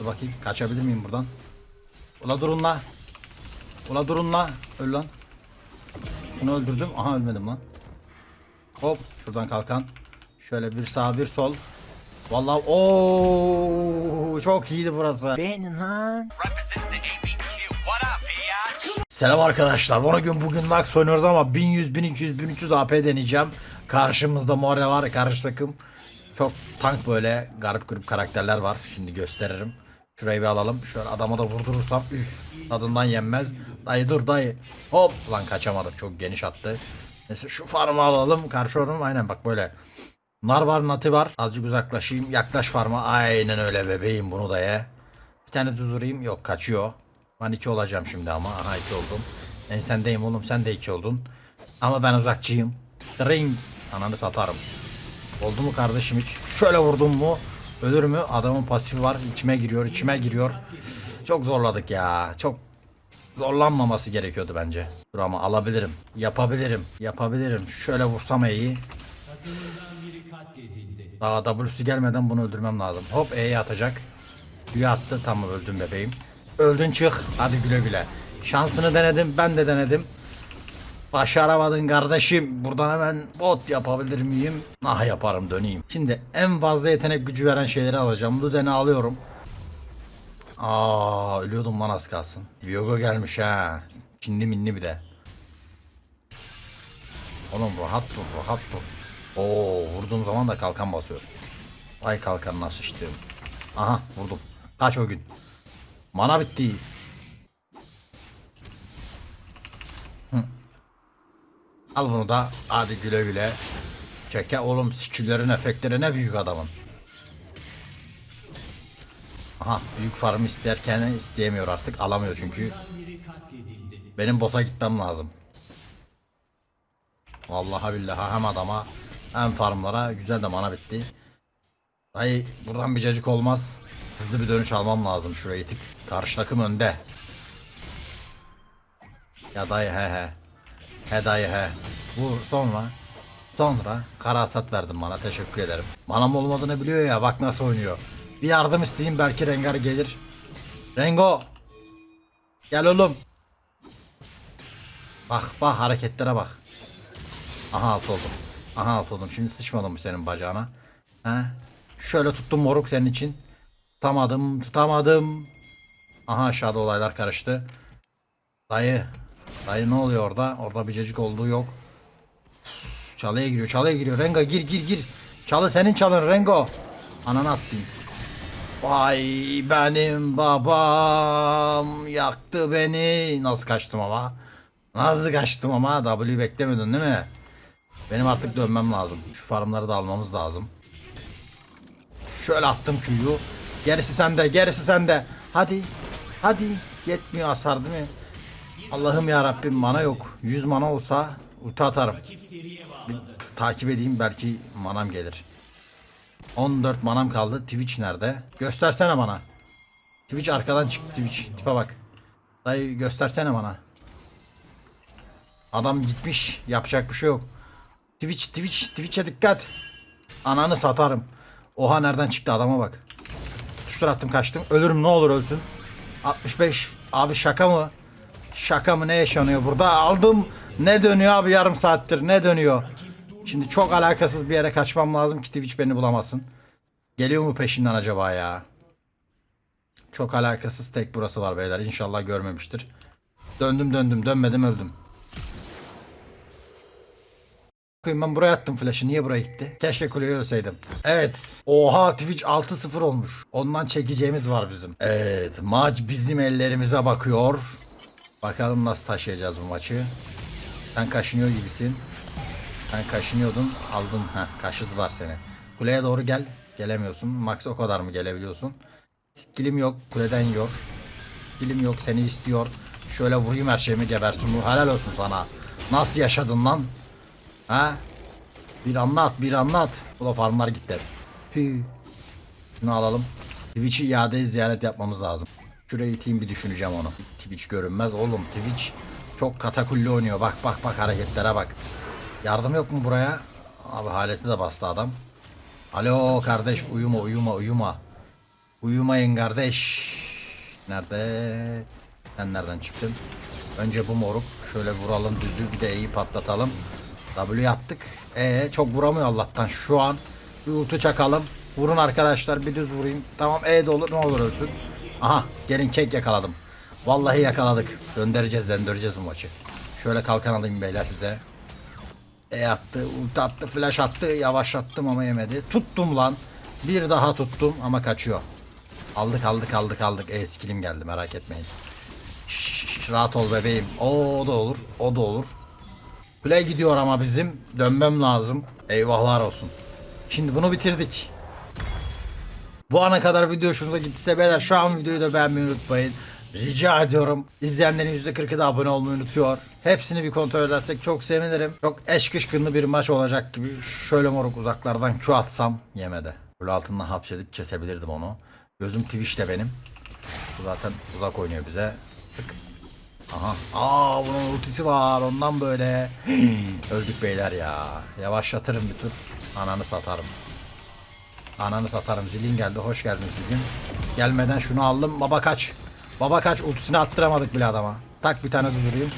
Dur bakayım kaçabilir miyim buradan? Ula durun la. Ula durun la. Öl lan. Şunu öldürdüm. Aha ölmedim lan. Hop şuradan kalkan. Şöyle bir sağ bir sol. Vallahi ooo çok iyiydi burası. Beğenin lan. Selam arkadaşlar. Bana gün bugün Lux oynuyoruz ama 1100, 1200, 1300 AP deneyeceğim. Karşımızda More var. Karşı takım. Çok tank böyle garip grup karakterler var. Şimdi gösteririm. Şurayı bir alalım. Şöyle adama da vurdurursam üf tadından yenmez. Dayı dur dayı. Hop lan kaçamadım. Çok geniş attı. Neyse şu farmı alalım. Karşı orum aynen bak böyle. Nar var, nati var. Azıcık uzaklaşayım. Yaklaş farma. Aynen öyle bebeğim bunu da ye. Bir tane düz. Yok kaçıyor. Ben iki olacağım şimdi ama. Aha iki oldum. Ben sendeyim oğlum. Sen de iki oldun. Ama ben uzakçıyım. Ring. Ananı satarım. Oldu mu kardeşim hiç? Şöyle vurdum mu? Ölür mü? Adamın pasifi var. İçime giriyor. içime giriyor. Çok zorladık ya. Çok zorlanmaması gerekiyordu bence. Dur ama alabilirim. Yapabilirim. Yapabilirim. Şöyle vursam iyi. Daha W'su gelmeden bunu öldürmem lazım. Hop E'ye atacak. Q'ya attı. Tamam öldüm bebeğim. Öldün çık. Hadi güle güle. Şansını denedim. Ben de denedim. Başaramadın kardeşim. Buradan hemen bot yapabilir miyim? Ah yaparım döneyim. Şimdi en fazla yetenek gücü veren şeyleri alacağım. Luden'i alıyorum. Aa ölüyordum lan az kalsın. Viyogo gelmiş ha. Çinli minli bir de. Oğlum rahat dur rahat dur. Oo vurduğum zaman da kalkan basıyor. Ay kalkanına sıçtım. Aha vurdum. Kaç o gün. Mana bitti. Al bunu da hadi güle güle. Çeke oğlum skillerin efektleri ne büyük adamın. Aha büyük farm isterken isteyemiyor artık alamıyor çünkü. Benim bota gitmem lazım. Vallahi billahi hem adama hem farmlara güzel de mana bitti. Ay buradan bir cacık olmaz. Hızlı bir dönüş almam lazım şurayı itip. Karşı takım önde. Ya dayı he he. He dayı he. Vur sonra. Sonra kara hasat verdin bana teşekkür ederim. Manam olmadığını biliyor ya bak nasıl oynuyor. Bir yardım isteyeyim belki Rengar gelir. Rengo. Gel oğlum. Bak bak hareketlere bak. Aha alt oldum. Aha alt oldum. Şimdi sıçmadım mı senin bacağına? He? Şöyle tuttum moruk senin için. Tutamadım, tutamadım. Aha aşağıda olaylar karıştı. Dayı. Dayı ne oluyor orada? Orada bir cacık olduğu yok. Çalıya giriyor, çalıya giriyor. Rengo gir gir gir. Çalı senin çalın Rengo. Ananı attım. Vay benim babam yaktı beni. Nasıl kaçtım ama? Nasıl kaçtım ama? W beklemiyordun değil mi? Benim artık dönmem lazım. Şu farmları da almamız lazım. Şöyle attım Q'yu. Gerisi sende, gerisi sende. Hadi. Hadi. Yetmiyor hasar değil mi? Allah'ım ya Rabbim mana yok. 100 mana olsa ulti atarım. Bir takip edeyim belki manam gelir. 14 manam kaldı. Twitch nerede? Göstersene bana. Twitch arkadan çık Twitch. Tipe bak. Dayı göstersene bana. Adam gitmiş. Yapacak bir şey yok. Twitch Twitch Twitch'e dikkat. Ananı satarım. Oha nereden çıktı adama bak. Tutuştur attım kaçtım. Ölürüm ne olur ölsün. 65. Abi şaka mı? Şaka mı ne yaşanıyor burada? Aldım. Ne dönüyor abi yarım saattir ne dönüyor? Şimdi çok alakasız bir yere kaçmam lazım ki Twitch beni bulamasın. Geliyor mu peşinden acaba ya? Çok alakasız tek burası var beyler. İnşallah görmemiştir. Döndüm döndüm dönmedim öldüm. Ben buraya attım flash'ı. Niye buraya gitti? Keşke kuleye ölseydim. Evet. Oha Twitch 6-0 olmuş. Ondan çekeceğimiz var bizim. Evet. Maç bizim ellerimize bakıyor. Bakalım nasıl taşıyacağız bu maçı. Sen kaşınıyor gibisin. Sen kaşınıyordun. Aldım. Heh, kaşıdılar seni. Kuleye doğru gel. Gelemiyorsun. Max o kadar mı gelebiliyorsun? Skillim yok. Kuleden yiyor. Skillim yok. Seni istiyor. Şöyle vurayım her şeyimi gebersin. Bu helal olsun sana. Nasıl yaşadın lan? Ha? Bir anlat, bir anlat. Bu da farmlar gitti. Hü. Şunu alalım. Twitch'i iade ziyaret yapmamız lazım. Şuraya iteyim bir düşüneceğim onu. Twitch görünmez. Oğlum Twitch çok katakulli oynuyor. Bak bak bak hareketlere bak. Yardım yok mu buraya? Abi haleti de bastı adam. Alo kardeş uyuma uyuma uyuma. Uyumayın kardeş. Nerede? Sen nereden çıktın? Önce bu moruk. Şöyle vuralım düzü bir de E'yi patlatalım. W attık. E çok vuramıyor Allah'tan şu an. Bir ulti çakalım. Vurun arkadaşlar bir düz vurayım. Tamam E de olur ne olur ölsün. Aha gelin kek yakaladım. Vallahi yakaladık. Döndüreceğiz döndüreceğiz bu maçı. Şöyle kalkan alayım beyler size. E attı, ulti attı, flash attı, yavaşlattım ama yemedi. Tuttum lan. Bir daha tuttum ama kaçıyor. Aldık aldık aldık aldık. E skillim geldi merak etmeyin. Şşş, rahat ol bebeğim. O, o da olur. O da olur. Play gidiyor ama bizim. Dönmem lazım. Eyvahlar olsun. Şimdi bunu bitirdik. Bu ana kadar video hoşunuza gittiyse beyler şu an videoyu da beğenmeyi unutmayın. Rica ediyorum. İzleyenlerin %40'ı da abone olmayı unutuyor. Hepsini bir kontrol edersek çok sevinirim. Çok eşkışkınlı bir maç olacak gibi. Şöyle moruk uzaklardan Q atsam yemedi. Böyle altında hapsedip kesebilirdim onu. Gözüm Twitch'te benim. Bu zaten uzak oynuyor bize. Aha. Aa bunun ultisi var. Ondan böyle. Öldük beyler ya. Yavaşlatırım bir tur. Ananı satarım. Ananı satarım. Zilin geldi. Hoş geldin Zilin. Gelmeden şunu aldım. Baba kaç. Baba kaç. Ultisini attıramadık bile adama. Tak bir tane düz vurayım.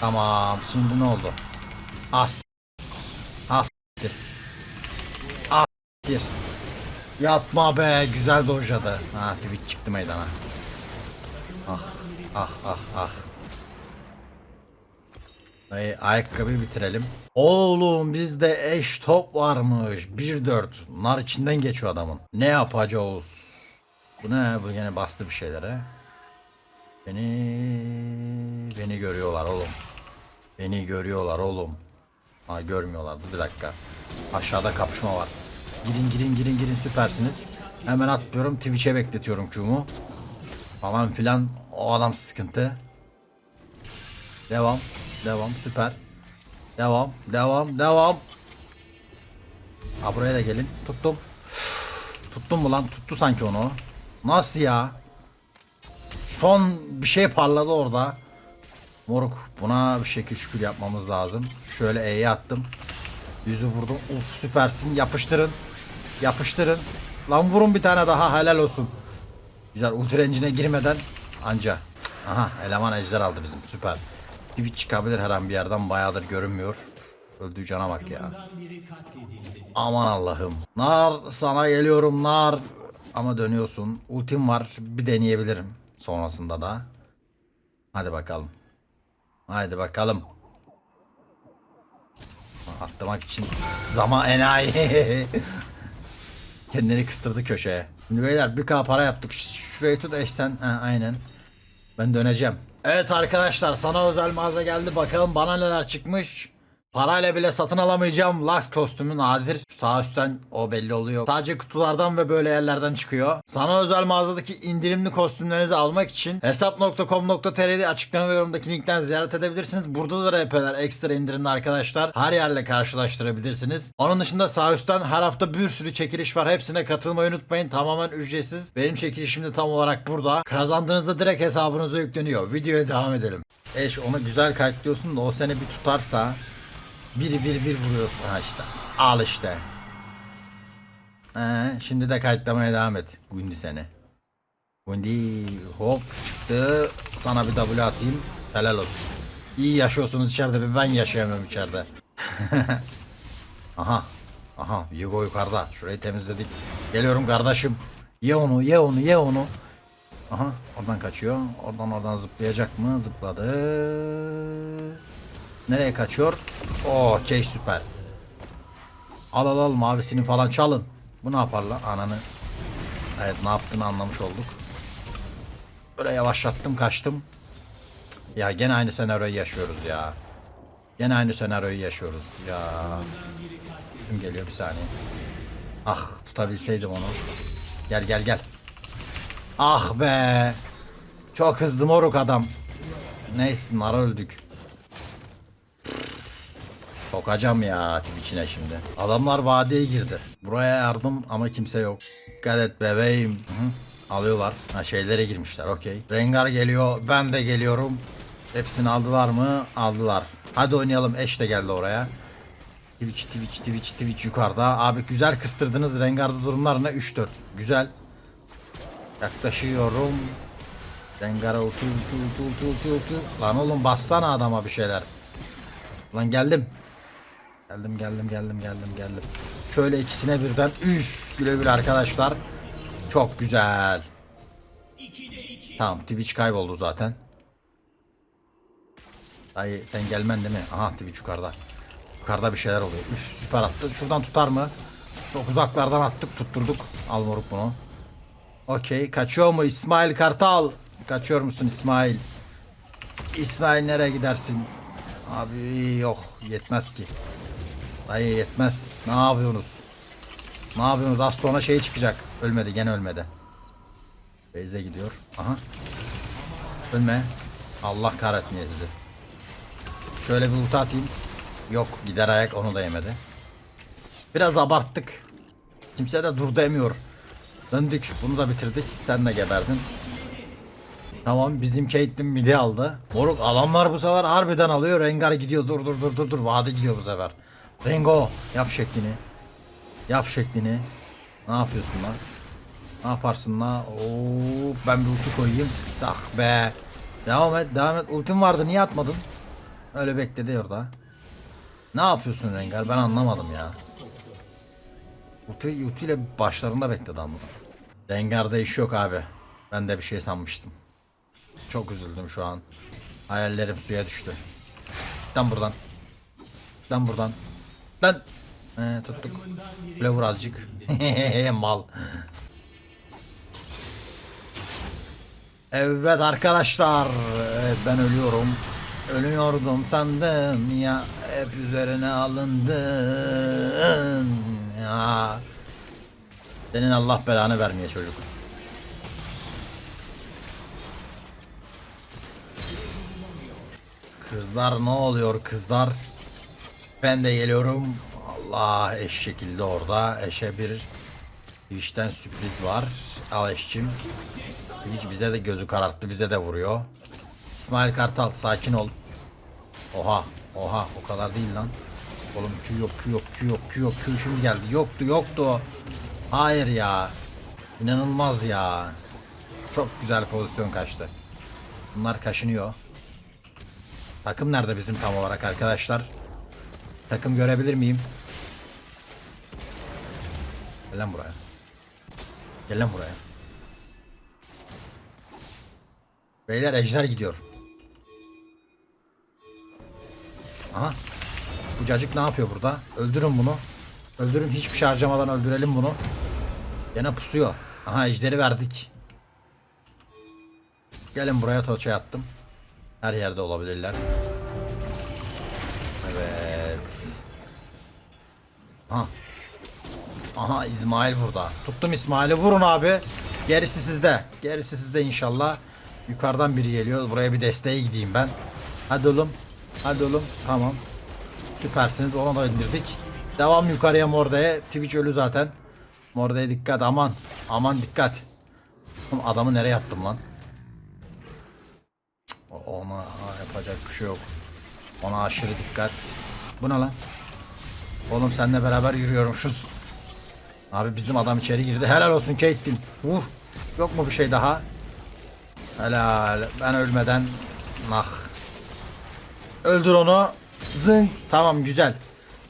Tamam. Şimdi ne oldu? As. As. As. Yapma be. Güzel dojladı. Ha Twitch çıktı meydana. Ah. Ah ah ah. Dayı ayakkabıyı bitirelim. Oğlum bizde eş top varmış. 1-4. Nar içinden geçiyor adamın. Ne yapacağız? Bu ne? Bu yine bastı bir şeylere. Beni beni görüyorlar oğlum. Beni görüyorlar oğlum. Ha görmüyorlardı bir dakika. Aşağıda kapışma var. Girin girin girin girin süpersiniz. Hemen atlıyorum Twitch'e bekletiyorum Q'mu. Falan filan o adam sıkıntı. Devam. Devam. Süper. Devam. Devam. Devam. Ha buraya da gelin. Tuttum. Tuttum mu lan? Tuttu sanki onu. Nasıl ya? Son bir şey parladı orada. Moruk buna bir şekil şükür yapmamız lazım. Şöyle E'ye attım. Yüzü vurdum. Uf süpersin. Yapıştırın. Yapıştırın. Lan vurun bir tane daha helal olsun. Güzel ultra girmeden anca. Aha eleman ejder aldı bizim süper. Twitch çıkabilir her an bir yerden bayağıdır görünmüyor. Öldüğü cana bak ya. Aman Allah'ım. Nar sana geliyorum nar. Ama dönüyorsun. Ultim var bir deneyebilirim. Sonrasında da. Hadi bakalım. Hadi bakalım. Atlamak için zaman enayi. Kendini kıstırdı köşeye. Şimdi beyler bir k para yaptık. Şurayı tut eşten. Ha, aynen. Ben döneceğim. Evet arkadaşlar sana özel mağaza geldi. Bakalım bana neler çıkmış. Parayla bile satın alamayacağım Lux kostümü nadir. Sağ üstten o belli oluyor. Sadece kutulardan ve böyle yerlerden çıkıyor. Sana özel mağazadaki indirimli kostümlerinizi almak için hesap.com.tr'de açıklama ve yorumdaki linkten ziyaret edebilirsiniz. Burada da RP'ler ekstra indirimli arkadaşlar. Her yerle karşılaştırabilirsiniz. Onun dışında sağ üstten her hafta bir sürü çekiliş var. Hepsine katılmayı unutmayın. Tamamen ücretsiz. Benim çekilişim de tam olarak burada. Kazandığınızda direkt hesabınıza yükleniyor. Videoya devam edelim. Eş onu güzel kayıtlıyorsun da o seni bir tutarsa bir bir bir vuruyorsun. Ha işte. Al işte. Ee, şimdi de kayıtlamaya devam et. Gundi seni. Gundi hop çıktı. Sana bir W atayım. Helal olsun. İyi yaşıyorsunuz içeride. Ben yaşayamıyorum içeride. Aha. Aha. Yugo yukarıda. Şurayı temizledik. Geliyorum kardeşim. Ye onu ye onu ye onu. Aha oradan kaçıyor. Oradan oradan zıplayacak mı? Zıpladı. Nereye kaçıyor? Oo şey süper. Al al al mavisini falan çalın. Bu ne yapar lan ananı? Evet ne yaptığını anlamış olduk. Böyle yavaşlattım kaçtım. Ya gene aynı senaryoyu yaşıyoruz ya. Gene aynı senaryoyu yaşıyoruz ya. Kim geliyor bir saniye. Ah tutabilseydim onu. Gel gel gel. Ah be. Çok hızlı moruk adam. Neyse nara öldük. Sokacağım ya içine şimdi. Adamlar vadiye girdi. Buraya yardım ama kimse yok. Dikkat et bebeğim. Hı. Alıyorlar. Ha şeylere girmişler okey. Rengar geliyor. Ben de geliyorum. Hepsini aldılar mı? Aldılar. Hadi oynayalım. Eş de geldi oraya. Twitch, Twitch, Twitch, Twitch yukarıda. Abi güzel kıstırdınız. Rengar'da durumlar ne? 3-4. Güzel. Yaklaşıyorum. Rengar'a ulti ulti ulti ulti ulti ulti. Lan oğlum bassana adama bir şeyler. Lan geldim. Geldim geldim geldim geldim geldim. Şöyle ikisine birden üf güle güle arkadaşlar. Çok güzel. Tamam Twitch kayboldu zaten. Dayı sen gelmen değil mi? Aha Twitch yukarıda. Yukarıda bir şeyler oluyor. Üf süper attı. Şuradan tutar mı? Çok uzaklardan attık tutturduk. Al moruk bunu. Okey kaçıyor mu İsmail Kartal? Kaçıyor musun İsmail? İsmail nereye gidersin? Abi yok yetmez ki. Dayı yetmez. Ne yapıyorsunuz? Ne yapıyorsunuz? Az sonra şey çıkacak. Ölmedi gene ölmedi. Beyze gidiyor. Aha. Ölme. Allah kahretmeye sizi. Şöyle bir ulti atayım. Yok gider ayak onu da yemedi. Biraz abarttık. Kimse de dur demiyor. Döndük. Bunu da bitirdik. Sen de geberdin. Tamam bizim Caitlyn midi aldı. Moruk alanlar bu sefer harbiden alıyor. Rengar gidiyor. Dur dur dur dur dur. Vade gidiyor bu sefer. Rengo yap şeklini. Yap şeklini. Ne yapıyorsun lan? Ne yaparsın lan? Oo, ben bir ulti koyayım. Ah be. Devam et, devam et. Ultim vardı niye atmadın? Öyle bekledi orada. Ne yapıyorsun Rengar? Ben anlamadım ya. Ulti, ulti ile başlarında bekledi ama. Rengar'da iş yok abi. Ben de bir şey sanmıştım. Çok üzüldüm şu an. Hayallerim suya düştü. Lan buradan. Lan buradan. Lan. Ee, tuttuk. Böyle vur. Mal. Evet arkadaşlar. Evet ben ölüyorum. Ölüyordum sandım ya. Hep üzerine alındın ya. Senin Allah belanı vermeye çocuk. Kızlar ne oluyor kızlar? Ben de geliyorum. Allah eş şekilde orada. Eşe bir işten sürpriz var. Al eşçim. Hiç bize de gözü kararttı. Bize de vuruyor. İsmail Kartal sakin ol. Oha. Oha. O kadar değil lan. Oğlum Q yok Q yok Q yok Q yok Q şimdi geldi. Yoktu yoktu. Hayır ya. İnanılmaz ya. Çok güzel pozisyon kaçtı. Bunlar kaşınıyor. Takım nerede bizim tam olarak arkadaşlar? Takım görebilir miyim? Gel lan buraya. Gel lan buraya. Beyler ejder gidiyor. Aha. Bu cacık ne yapıyor burada? Öldürün bunu. Öldürün hiçbir şey harcamadan öldürelim bunu. Gene pusuyor. Aha ejderi verdik. Gelin buraya toça attım. Her yerde olabilirler. Aha. Aha İsmail burada. Tuttum İsmail'i vurun abi. Gerisi sizde. Gerisi sizde inşallah. Yukarıdan biri geliyor. Buraya bir desteğe gideyim ben. Hadi oğlum. Hadi oğlum. Tamam. Süpersiniz. Ona da indirdik. Devam yukarıya Morde'ye. Twitch ölü zaten. Morde'ye dikkat. Aman. Aman dikkat. Adamı nereye attım lan? Ona yapacak bir şey yok. Ona aşırı dikkat. Bu ne lan? Oğlum seninle beraber yürüyormuşuz. Abi bizim adam içeri girdi. Helal olsun Caitlyn. Vur. Yok mu bir şey daha? Helal. Ben ölmeden nah. Öldür onu. Zınk. Tamam güzel.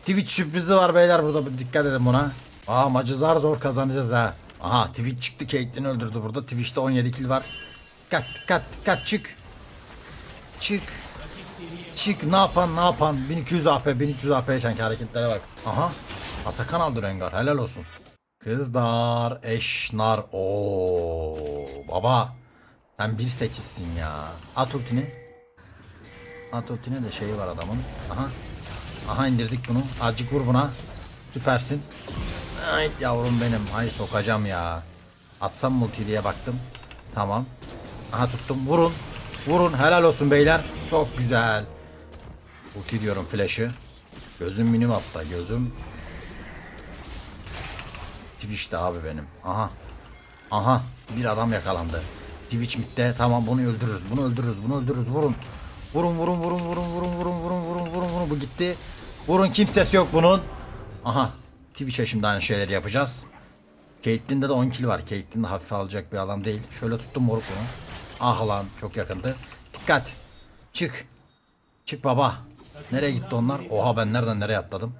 Twitch sürprizi var beyler burada. Dikkat edin buna. Aa maçı zar zor kazanacağız ha. Aha Twitch çıktı. Caitlyn öldürdü burada. Twitch'te 17 kill var. Dikkat dikkat dikkat çık. Çık. Çık ne yapan ne yapan 1200 AP 1300 AP yaşanki hareketlere bak. Aha Atakan aldı Rengar helal olsun. Kızlar eşnar o baba sen bir seçizsin ya. At ultini. At ultine de şeyi var adamın. Aha. Aha indirdik bunu. Azıcık vur buna. Süpersin. Ay yavrum benim. Ay sokacağım ya. Atsam multi diye baktım. Tamam. Aha tuttum. Vurun. Vurun. Helal olsun beyler. Çok güzel. Ulti diyorum flash'ı. Gözüm minim hatta gözüm. Twitch'te abi benim. Aha. Aha. Bir adam yakalandı. Twitch midde. Tamam bunu öldürürüz. Bunu öldürürüz. Bunu öldürürüz. Vurun. Vurun vurun vurun vurun vurun vurun vurun vurun vurun vurun. Bu gitti. Vurun kimsesi yok bunun. Aha. Twitch'e şimdi aynı şeyleri yapacağız. Caitlyn'de de 10 kill var. Caitlyn de hafife alacak bir adam değil. Şöyle tuttum moruk bunu. Ah lan çok yakındı. Dikkat. Çık. Çık baba. Nereye gitti onlar? Oha ben nereden nereye atladım?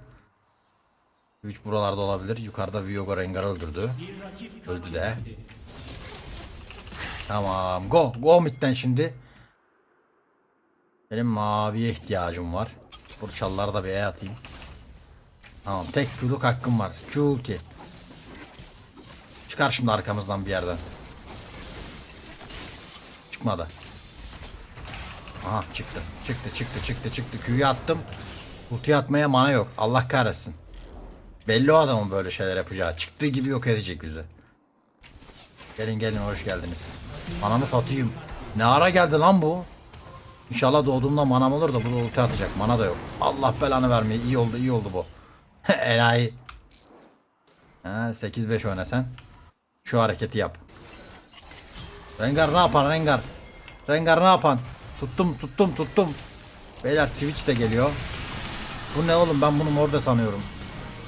3 buralarda olabilir. Yukarıda Viyogo Rengar öldürdü. Öldü de. Tamam. Go. Go midden şimdi. Benim maviye ihtiyacım var. Bu çalları da bir E atayım. Tamam. Tek Q'luk hakkım var. Q. Çıkar şimdi arkamızdan bir yerden. Çıkmadı. Aha çıktı. Çıktı çıktı çıktı çıktı. Q'yu attım. Ultiyi atmaya mana yok. Allah kahretsin. Belli o adamın böyle şeyler yapacağı. Çıktığı gibi yok edecek bizi. Gelin gelin hoş geldiniz. Manamı satayım. Ne ara geldi lan bu? İnşallah doğduğumda manam olur da bu da ulti atacak. Mana da yok. Allah belanı vermeye. İyi oldu iyi oldu bu. Enayi. Ha 8-5 oyna sen. Şu hareketi yap. Rengar ne yapan Rengar? Rengar ne yapan? Tuttum tuttum tuttum. Beyler Twitch de geliyor. Bu ne oğlum ben bunu morde sanıyorum.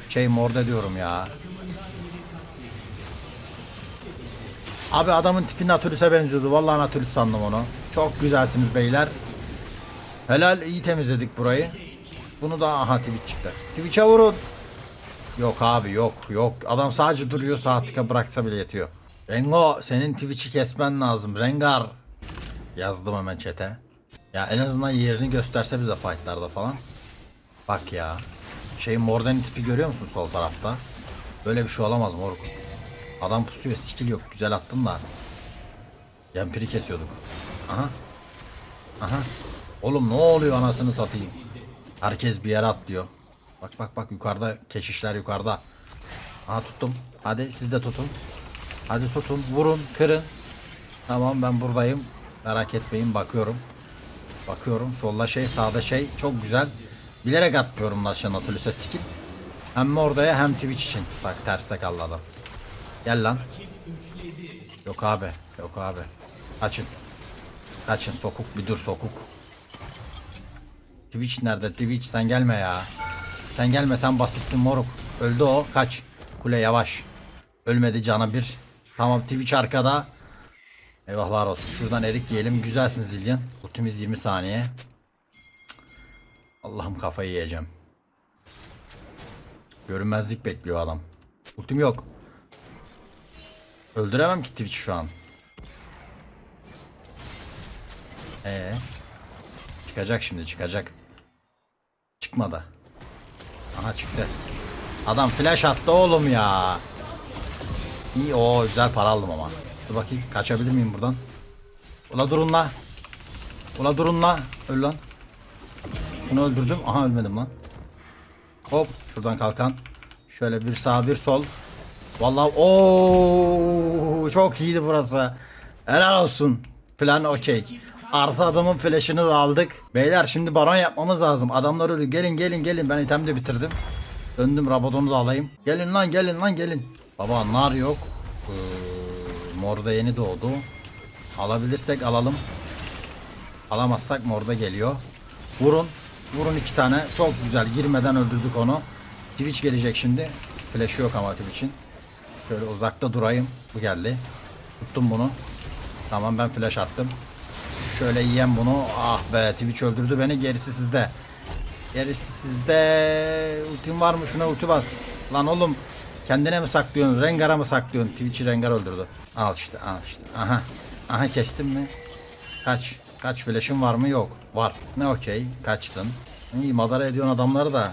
Şey morde diyorum ya. Abi adamın tipi Natürüs'e benziyordu. Vallahi Natürüs sandım onu. Çok güzelsiniz beyler. Helal iyi temizledik burayı. Bunu da aha Twitch çıktı. Twitch'e vurun. Yok abi yok yok. Adam sadece duruyor tıka bıraksa bile yetiyor. Rengo senin Twitch'i kesmen lazım. Rengar. Yazdım hemen chat'e. Ya en azından yerini gösterse bize fightlarda falan. Bak ya. Şey Morden'in tipi görüyor musun sol tarafta? Böyle bir şey olamaz moruk. Adam pusuyor skill yok. Güzel attın da. Yampiri kesiyorduk. Aha. Aha. Oğlum ne oluyor anasını satayım. Herkes bir yere atlıyor. Bak bak bak yukarıda keşişler yukarıda. Aha tuttum. Hadi siz de tutun. Hadi tutun. Vurun. Kırın. Tamam ben buradayım. Merak etmeyin bakıyorum. Bakıyorum solda şey sağda şey çok güzel. Bilerek atmıyorum National Natulus'e skill. Hem Morda'ya hem Twitch için. Bak terste kaldı adam. Gel lan. Yok abi. Yok abi. Kaçın. Kaçın sokuk bir dur sokuk. Twitch nerede? Twitch sen gelme ya. Sen gelme sen basitsin moruk. Öldü o. Kaç. Kule yavaş. Ölmedi canı bir. Tamam Twitch arkada. Eyvahlar olsun. Şuradan erik yiyelim. Güzelsin Zillion. Ultimiz 20 saniye. Allah'ım kafayı yiyeceğim. Görünmezlik bekliyor adam. Ultim yok. Öldüremem ki Twitch şu an. Ee, çıkacak şimdi çıkacak. Çıkmadı. Aha çıktı. Adam flash attı oğlum ya. İyi o güzel para aldım ama. Dur bakayım kaçabilir miyim buradan? Ula durun la. Ula durun la. Öl lan. Şunu öldürdüm. Aha ölmedim lan. Hop şuradan kalkan. Şöyle bir sağ bir sol. Vallahi o çok iyiydi burası. Helal olsun. Plan okey. Artı adamın flash'ını da aldık. Beyler şimdi baron yapmamız lazım. Adamlar ölü. Gelin gelin gelin. Ben item de bitirdim. Döndüm Rabadon'u da alayım. Gelin lan gelin lan gelin. Baba nar yok. Ee, mor da yeni doğdu. Alabilirsek alalım. Alamazsak morda geliyor. Vurun. Vurun iki tane. Çok güzel. Girmeden öldürdük onu. Twitch gelecek şimdi. Flash yok ama Twitch'in. Şöyle uzakta durayım. Bu geldi. Tuttum bunu. Tamam ben flash attım. Şöyle yiyen bunu. Ah be Twitch öldürdü beni. Gerisi sizde. Gerisi sizde. Ultim var mı? Şuna ulti bas. Lan oğlum. Kendine mi saklıyorsun? Rengar'a mı saklıyorsun? Twitch'i Rengar öldürdü. Al işte al işte. Aha. Aha kestim mi? Kaç. Kaç flash'ın var mı? Yok. Var. Ne okey. Kaçtın. İyi madara ediyorsun adamları da.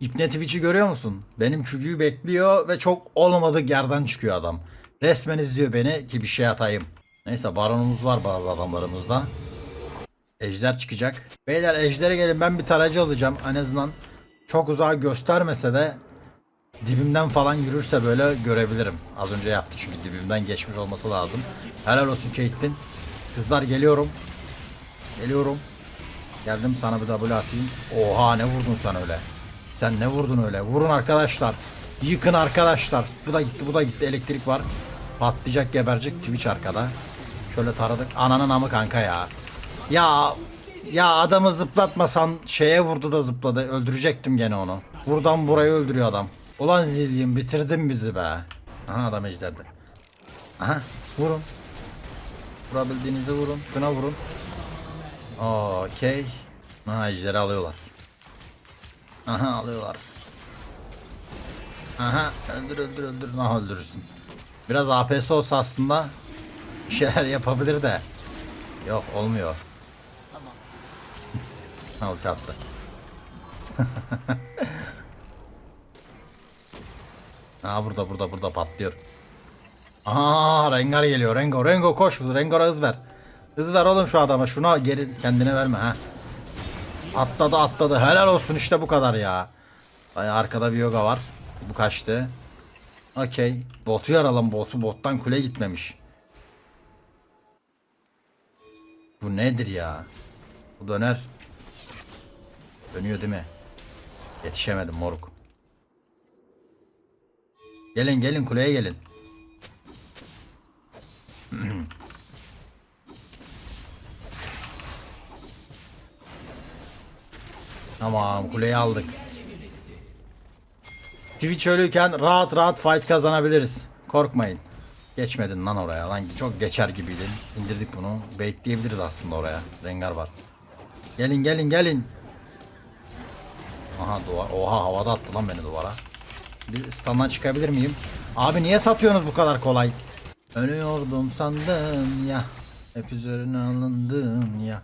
İpne Twitch'i görüyor musun? Benim çocuğu bekliyor ve çok olmadık yerden çıkıyor adam. Resmen izliyor beni ki bir şey atayım. Neyse baronumuz var bazı adamlarımızda. Ejder çıkacak. Beyler ejdere gelin ben bir tarayıcı alacağım. En azından çok uzağa göstermese de dibimden falan yürürse böyle görebilirim. Az önce yaptı çünkü dibimden geçmiş olması lazım. Helal olsun Caitlyn. Kızlar geliyorum. Geliyorum. Geldim sana bir double atayım. Oha ne vurdun sen öyle. Sen ne vurdun öyle? Vurun arkadaşlar. Yıkın arkadaşlar. Bu da gitti bu da gitti. Elektrik var. Patlayacak geberecek. Twitch arkada. Şöyle taradık. Ananın amı kanka ya. Ya ya adamı zıplatmasan şeye vurdu da zıpladı. Öldürecektim gene onu. Buradan burayı öldürüyor adam. Ulan zillion bitirdin bizi be. Aha adam ejderde. Aha vurun. Vurabildiğinizi vurun. Şuna vurun. Okey. Aha ejderi alıyorlar. Aha alıyorlar. Aha öldür öldür öldür. Aha öldürürsün. Biraz APS olsa aslında bir şeyler yapabilir de. Yok olmuyor. Tamam. Ulti attı. Ha burada burada burada patlıyor. Aha Rengar geliyor. Rengo Rengo koş. Rengar'a hız ver. Hız ver oğlum şu adama. Şuna geri kendine verme ha. Atladı atladı. Helal olsun işte bu kadar ya. Ay arkada bir yoga var. Bu kaçtı. Okey. Botu yaralım botu. Bottan kule gitmemiş. Bu nedir ya? Bu döner. Dönüyor değil mi? Yetişemedim moruk. Gelin gelin kuleye gelin. Tamam kuleyi aldık. Twitch ölüyken rahat rahat fight kazanabiliriz. Korkmayın. Geçmedin lan oraya lan çok geçer gibiydin. İndirdik bunu. Bekleyebiliriz aslında oraya. Rengar var. Gelin gelin gelin. Aha duvar. Oha havada attı lan beni duvara. Bir standdan çıkabilir miyim? Abi niye satıyorsunuz bu kadar kolay? Ölüyordum sandın ya. Hep üzerine alındın ya.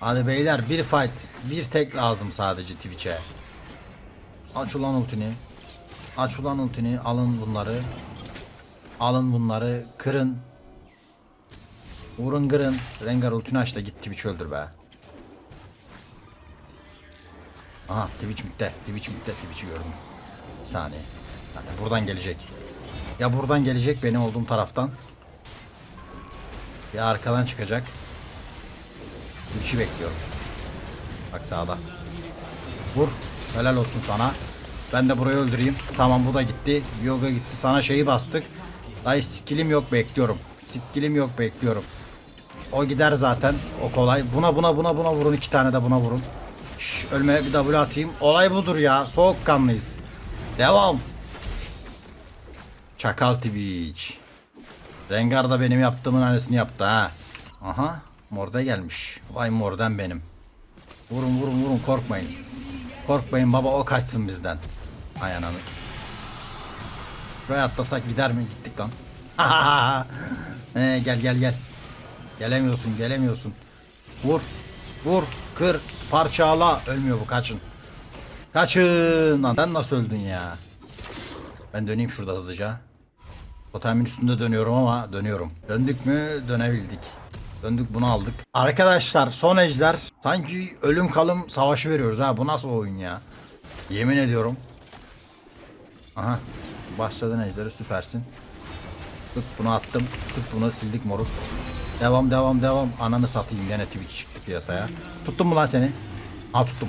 Hadi beyler bir fight. Bir tek lazım sadece Twitch'e. Aç ulan ultini. Aç ulan ultini. Alın bunları. Alın bunları. Kırın. Vurun kırın. Rengar ultini aç da git Twitch öldür be. Aha Twitch bitti. Twitch bitti. Twitch'i gördüm. Bir saniye. Yani buradan gelecek. Ya buradan gelecek benim olduğum taraftan. Ya arkadan çıkacak. Twitch'i bekliyorum. Bak sağda. Vur. Helal olsun sana. Ben de burayı öldüreyim. Tamam bu da gitti. Yoga gitti. Sana şeyi bastık. Ay skillim yok bekliyorum. Skillim yok bekliyorum. O gider zaten. O kolay. Buna buna buna buna vurun. iki tane de buna vurun. Şş, ölmeye bir W atayım. Olay budur ya. Soğukkanlıyız. Devam. Çakal Twitch. Rengar da benim yaptığımın aynısını yaptı ha. Aha. Morda gelmiş. Vay mordan benim. Vurun vurun vurun korkmayın. Korkmayın baba o kaçsın bizden. Ay ananı. Buraya atlasak gider mi? Gittik lan. ee, gel gel gel. Gelemiyorsun gelemiyorsun. Vur. Vur. Kır. Parçala. Ölmüyor bu kaçın. Kaçın lan. Sen nasıl öldün ya? Ben döneyim şurada hızlıca. Totemin üstünde dönüyorum ama dönüyorum. Döndük mü dönebildik. Döndük bunu aldık. Arkadaşlar son ejder. Sanki ölüm kalım savaşı veriyoruz ha. Bu nasıl oyun ya? Yemin ediyorum. Aha. Başladın ejderi süpersin. Tut bunu attım. Tut bunu sildik moruk. Devam devam devam. Ananı satayım gene Twitch piyasaya. Tuttum mu lan seni? Ha tuttum.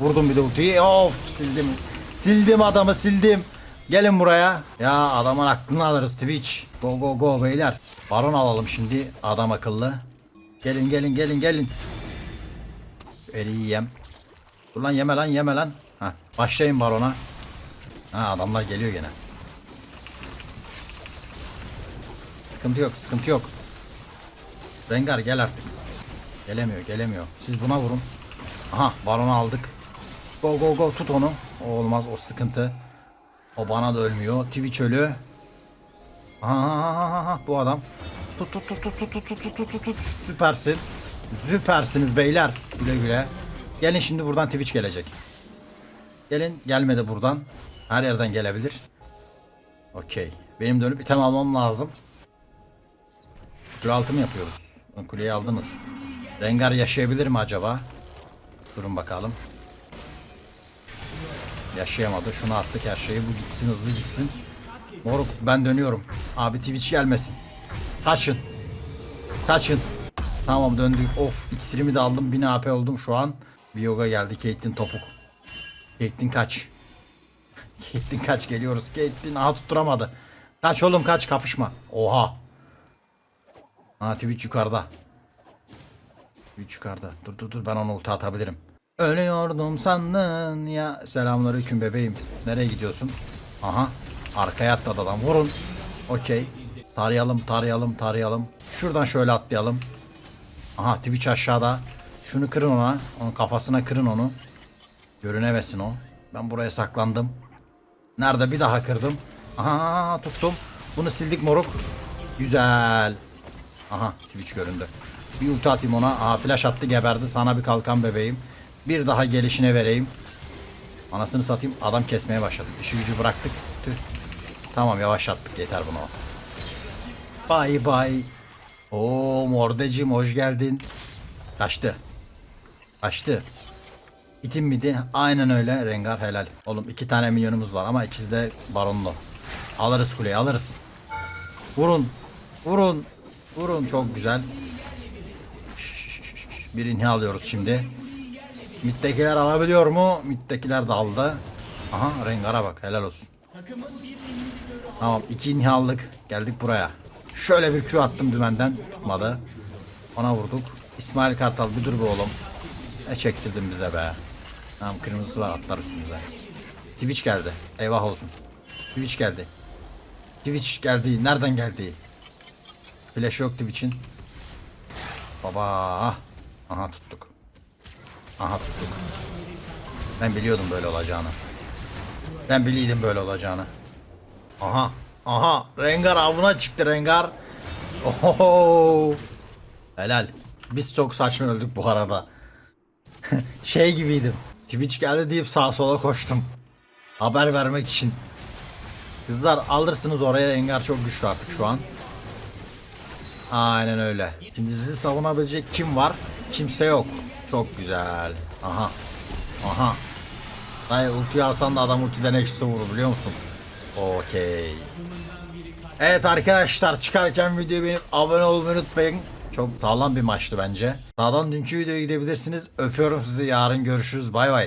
Vurdum bir de ultiyi. Of sildim. Sildim adamı sildim. Gelin buraya. Ya adamın aklını alırız Twitch. Go go go beyler. Baron alalım şimdi adam akıllı. Gelin gelin gelin gelin. Eli yem. Dur lan yeme lan yeme lan. Ha, başlayın barona. Ha adamlar geliyor gene. Sıkıntı yok sıkıntı yok. Rengar gel artık. Gelemiyor gelemiyor. Siz buna vurun. Aha baronu aldık. Go go go tut onu. O olmaz o sıkıntı. O bana da ölmüyor. Twitch ölü. Aha bu adam. Tut tut tut tut tut tut tut tut tut tut. Süpersin. Süpersiniz beyler. Güle güle. Gelin şimdi buradan Twitch gelecek. Gelin gelmedi buradan. Her yerden gelebilir. Okey. Benim dönüp item almam lazım. Kule altı mı yapıyoruz? Kuleyi aldınız. Rengar yaşayabilir mi acaba? Durun bakalım. Yaşayamadı. Şunu attık her şeyi. Bu gitsin hızlı gitsin. Moruk ben dönüyorum. Abi Twitch gelmesin. Kaçın. Kaçın. Tamam döndük. Of iksirimi de aldım. 1000 AP oldum şu an. Bir yoga geldi. Caitlyn topuk. Caitlyn kaç. Caitlyn kaç geliyoruz. Caitlyn aha tutturamadı. Kaç oğlum kaç kapışma. Oha. Ha Twitch yukarıda. Twitch yukarıda. Dur dur dur ben onu ulti atabilirim. Ölüyordum sandın ya. Selamünaleyküm bebeğim. Nereye gidiyorsun? Aha. Arkaya atladı adam. Vurun. Okey. Tarayalım, tarayalım, tarayalım. Şuradan şöyle atlayalım. Aha Twitch aşağıda. Şunu kırın ona. Onun kafasına kırın onu. Görünemesin o. Ben buraya saklandım. Nerede bir daha kırdım. Aha tuttum. Bunu sildik moruk. Güzel. Aha Twitch göründü. Bir ulti atayım ona. Aha flash attı geberdi. Sana bir kalkan bebeğim. Bir daha gelişine vereyim. Anasını satayım. Adam kesmeye başladı. İşi gücü bıraktık. Tüh. Tamam yavaşlattık. Yeter buna. Bay bay. Oo mordecim hoş geldin. Kaçtı. Kaçtı. İtim miydi? Aynen öyle. Rengar helal. Oğlum iki tane milyonumuz var ama ikisi de baronlu. Alırız kuleyi alırız. Vurun. Vurun. Vurun çok güzel. Şşş, Bir inhi alıyoruz şimdi. Mid'dekiler alabiliyor mu? Mid'dekiler de aldı. Aha Rengar'a bak helal olsun. Tamam iki inhi aldık. Geldik buraya. Şöyle bir Q attım dümenden. Tutmadı. Ona vurduk. İsmail Kartal bir dur be oğlum. Ne çektirdin bize be. Tamam kırmızılar atlar üstümüze. Twitch geldi. Eyvah olsun. Twitch geldi. Twitch geldi. Nereden geldi? Flash yok Twitch'in. Baba. Aha tuttuk. Aha tuttuk. Ben biliyordum böyle olacağını. Ben biliyordum böyle olacağını. Aha. Aha. Rengar avına çıktı Rengar. Oho. Helal. Biz çok saçma öldük bu arada. şey gibiydim. Twitch geldi deyip sağa sola koştum. Haber vermek için. Kızlar alırsınız oraya Rengar çok güçlü artık şu an. Aynen öyle. Şimdi sizi savunabilecek kim var? Kimse yok. Çok güzel. Aha. Aha. Dayı ultiyi alsan da adam ultiden eksi vurur biliyor musun? Okey. Evet arkadaşlar çıkarken videoyu beğenip abone olmayı unutmayın. Çok sağlam bir maçtı bence. Sağdan dünkü videoya gidebilirsiniz. Öpüyorum sizi. Yarın görüşürüz. Bay bay.